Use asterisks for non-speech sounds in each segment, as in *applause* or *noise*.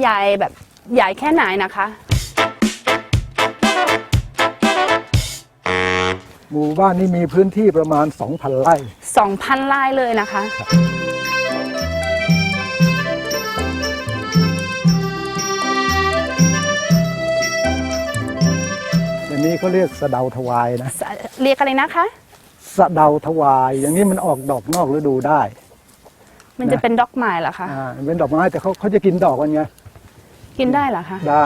ใหญ่แบบใหญ่แค่ไหนนะคะ หมู่บ้านนี้มีพื้นที่ประมาณ 2,000 ไร่ 2,000ไร่เลยนะคะ อย่างนี้เขาเรียกสะเดาทวายนะสะเรียกอะไรนะคะ สะเดาทวาย อย่างนี้มันออกดอกนอกฤดูได้ มันจะเป็นดอกไม้เหรอคะอ่ามันเป็นดอกไม้แต่เขาเขาจะกินดอกกันไงกินได้เหรอคะได้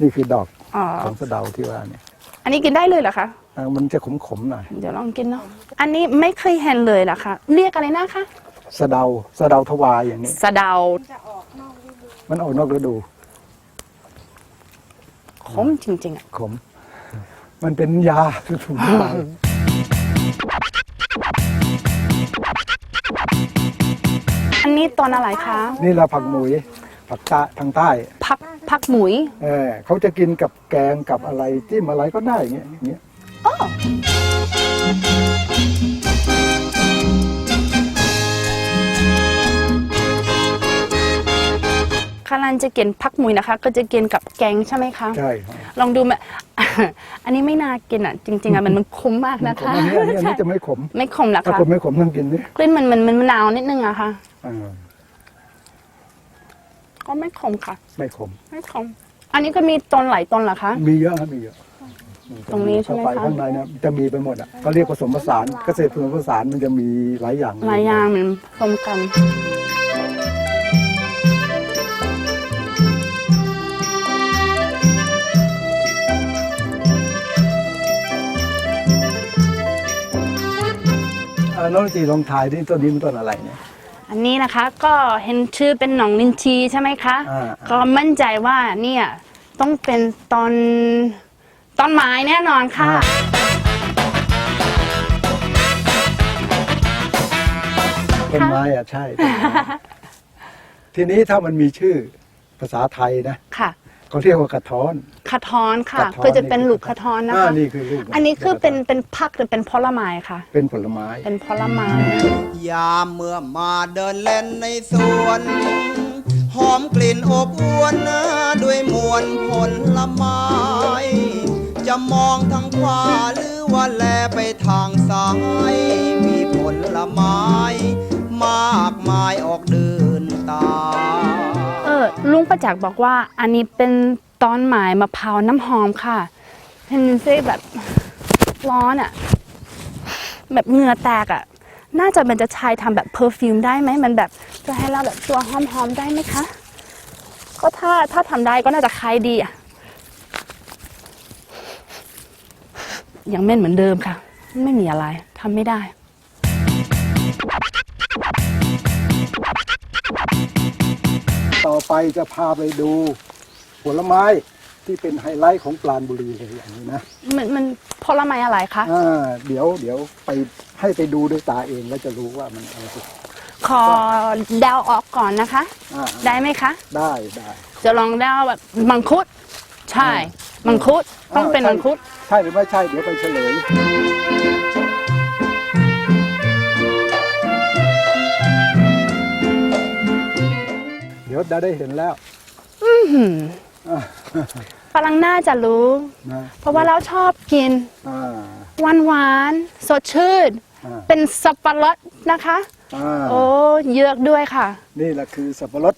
นี่คือดอกอ๋อของสะเดาที่ว่าเนี่ยอันนี้กินได้เลยเหรอคะอ่ามันจะขมๆหน่อยเดี๋ยวลองกินเนาะอันนี้ไม่เคยเห็นเลยเหรอคะเรียกอะไรนะคะสะเดาสะเดาทวายอย่างนี้ สะเดามันออกนอกฤดู ขมจริง ๆอะขม มันเป็นยาสมุนไพรอันนี้ต้นอะไรคะนี่เราผักหมุยผักใต้ทางใต้ พักพักหมุยเออเขาจะกินกับแกงกับอะไรจิ้มอะไรก็ได้อย่างเงี้ยอย่างเงี้ย อ้อารันจะกินพักหมุยนะคะ ก็จะกินกับแกงใช่ไหมคะ ใช่ครับลองดูมา อันนี้ไม่น่ากินอะ จริงๆอะมันมันขมมากนะคะอันนี้อันนี้อันนี้จะไม่ขม ไม่ขมเหรอถ้าคะคนไม่ขมต้องกินนี่กลิ่นมันมันมันมะนาวนิดนึงอะค่ะ อ่าก็ไม่ขมค่ะ ไม่ขม ไม่ขม อันนี้ก็มีต้นหลายต้นเหรอคะ มีเยอะครับมีเยอะตรงนี้ใช่ไหมเข้าไปคะข้างในนะจะมีไปหมดอะก็เรียกผสมผสานเกษตรผสมผสานมันจะมีหลายอย่างหลายอย่างเหมือนรวมกัน น้องจีลองทายที่ต้นนี้มันต้นอะไรเนี่ย อันนี้นะคะก็เห็นชื่อเป็นหนองลินชีใช่ไหมคะ อ่า ก็มั่นใจว่าเนี่ยต้องเป็นตอนต้นไม้แน่นอนค่ะ ต้นไม้อะใช่ต้นไม้ทีนี้ถ้ามันมีชื่อภาษาไทยนะ ค่ะ เขาเรียกว่ากระท้อน คาทอนค่ะ กระท้อนคือจะเป็นลูกคาทอนนะอ่าคะนี่คือลูกอันนี้คือเป็นเป็นพักหรือเป็นผลไม้ค่ะ เป็นผลไม้ เป็นผลไม้ ยามเมื่อมาเดินเล่นในสวน หอมกลิ่นอบอวนนะด้วยมวลผลไม้ จะมองทางขวาหรือว่าแลไปทางซ้าย มีผลไม้ มากมายออก จักบอกว่าอันนี้เป็นตอนหมายมะพร้าวน้ำหอมค่ะเห็นซิแบบร้อนอะ่ะ แบบเหงื่อแตกอะ่ะ น่าจะมันจะใช้ทำแบบเพอร์ฟิวมได้ไหมมันแบบจะให้เราแบบตัวหอมๆได้ไหมคะ ก็ถ้าถ้าทำได้ก็น่าจะขายดีอะ่ะยังเม่นเหมือนเดิมค่ะ ไม่มีอะไรทำไม่ได้ ต่อไปจะพาไปดูผลไม้ที่เป็นไฮไลท์ของปราณบุรีเลยอย่างนี้นะมันมันผลไม้อะไรคะอ่าเดี๋ยวเดี๋ยวไปให้ไปดูด้วยตาเองแล้วจะรู้ว่ามันอะไรขอเดาออกก่อนนะคะ อ่าได้ไหมคะ ได้ได้ จะลองเดาแบบมังคุด ใช่ มังคุดต้องเป็นมังคุด ใช่หรือไม่ใช่เดี๋ยวไปเฉลย เดี๋ยวจะได้เห็นแล้วหืมอ่าฝรั่งน่าจะรู้ นะเพราะว่าเราชอบกินอ่าหวานหวานๆสดชื่น อ่าเป็นสับปะรดนะคะ อ่าโอ้เยือกด้วยค่ะ นี่แหละคือสับปะรด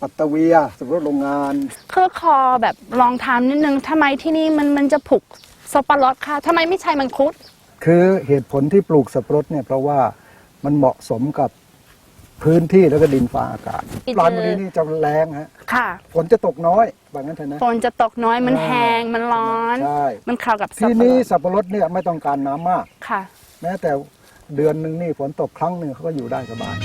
ปัตตะเวียสับปะรดโรงงาน คือคอแบบลองทำนิดนึงทำไมที่นี่มันมันจะผูกสับปะรดค่ะทำไมไม่ใช่มังคุด คือเหตุผลที่ปลูกสับปะรดเนี่ยเพราะว่ามันเหมาะสมกับ พื้นที่แล้วก็ดินฟ้าอากาศอีกปราณบุรีนี่จะแรงฮะค่ะฝนจะตกน้อยบางนั้นเถอะนะ ฝนจะตกน้อยมันอ่าแห้งมันร้อน ใช่ มันเข้ากับสับที่ปะรนี้ดสับปะรดเนี่ยไม่ต้องการน้ำมาก ค่ะ แม้แต่เดือนหนึ่งนี่ฝนตกครั้งหนึ่งเขาก็อยู่ได้สบาย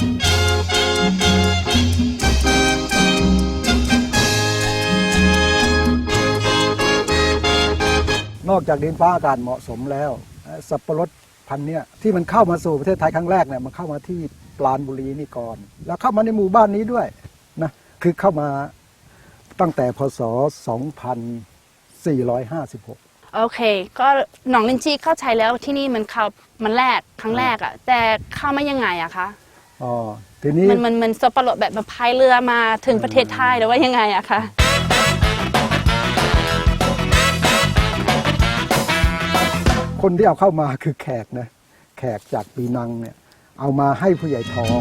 นอกจากดินฟ้าอากาศเหมาะสมแล้วเอ่อสับปะรด พันธุ์เนี่ยที่มันเข้ามาสู่ประเทศไทยครั้งแรกเนี่ยมันเข้ามาที่ปราณบุรีนี่ก่อน แล้วเข้ามาในหมู่บ้านนี้ด้วยนะคือเข้ามาตั้งแต่พศ 2456โอเค ก็หนองลินจีเข้าใจแล้วที่นี่มันเข้ามันแรกครั้งแรกอะแต่เข้ามายังไงอะคะอ๋อทีนี้มันมันมันสับปะรดแบบมาพายเรือมาถึงประเทศไทยหรือว่ายังไงอะคะ คนที่เอาเข้ามาคือแขกนะแขกจากปีนังเนี่ยเอามาให้ผู้ใหญ่ทอง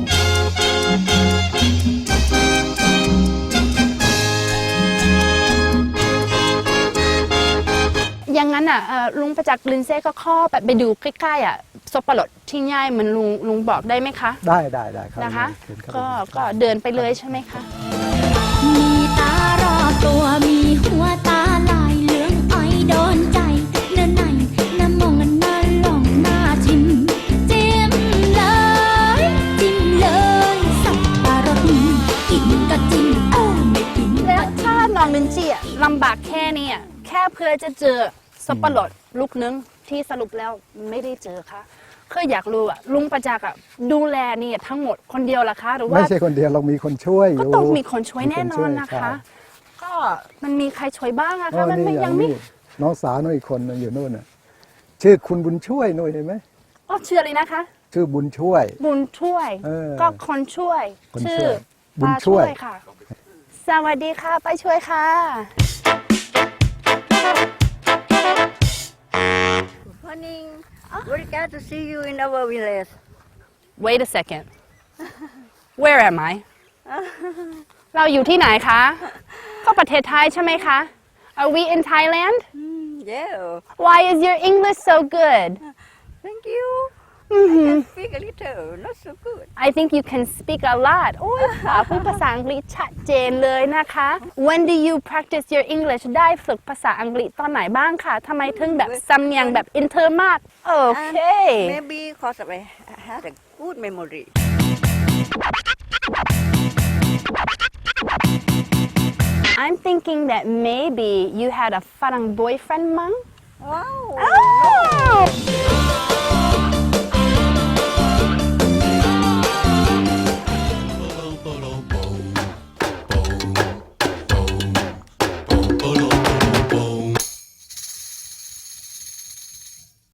อย่างนั้นอะเอ่อลุงประจักษ์ลินเซ่ก็ข้อแบบไปดูใกล้ๆอะสับปะรดที่ง่ายเหมันลุงลุงบอกได้ไหมคะได้ได้ได้ครับนะคะ เชิญครับก็ก็เดินไปเลยใช่ไหมคะ พื่อจะเจอสับปะรดลูกนึงที่สรุปแล้วไม่ได้เจอคะคืออยากรู้อะลุงประจักษ์อะดูแลนี่ทั้งหมดคนเดียวล่ะคะหรือว่าไม่ใช่คนเดียวเรามีคนช่วยอก็ยู่ ต้องมีคนช่วยแน่นอนนะมีช่วยคะ ก็มันมีใครช่วยบ้างอะใช่คะอ๋อมันนี่ไม่อยัย่างงไม่นี้น้องสาวน้องอีกคนนึงอยู่นู่นน่ะชื่อคุณบุญช่วยนู่นเห็นไหมอ๋อชื่ออะไรนะคะ ชื่อบุญช่วย บุญช่วย เออก็คนช่วยคนช่ชื่วยอบุญป้าช่วย ค่ะ สวัสดีค่ะป้าช่วยค่ะ Morning. Very glad to see you in our village. Wait a second *laughs* Where am I *laughs* เราอยู่ที่ไหนคะ ก็ประเทศไทยใช่ไหมคะ *laughs* Are we in Thailand Mm, yeah. Why is your English so good Thank you. Mhm. I can speak a little, not so good. I think you can speak a lot โอ้ยสาวพูดภาษาอังกฤษชัดเจนเลยนะคะ When do you practice your English ได้ฝึกภาษาอังกฤษตอนไหนบ้างคะทำไมถึงแบบสำเนียงแบบอินเตอร์มากโอเค Maybe because I had a good memory. I'm thinking that maybe you had a Farang boyfriend, Mang? Wow. Oh!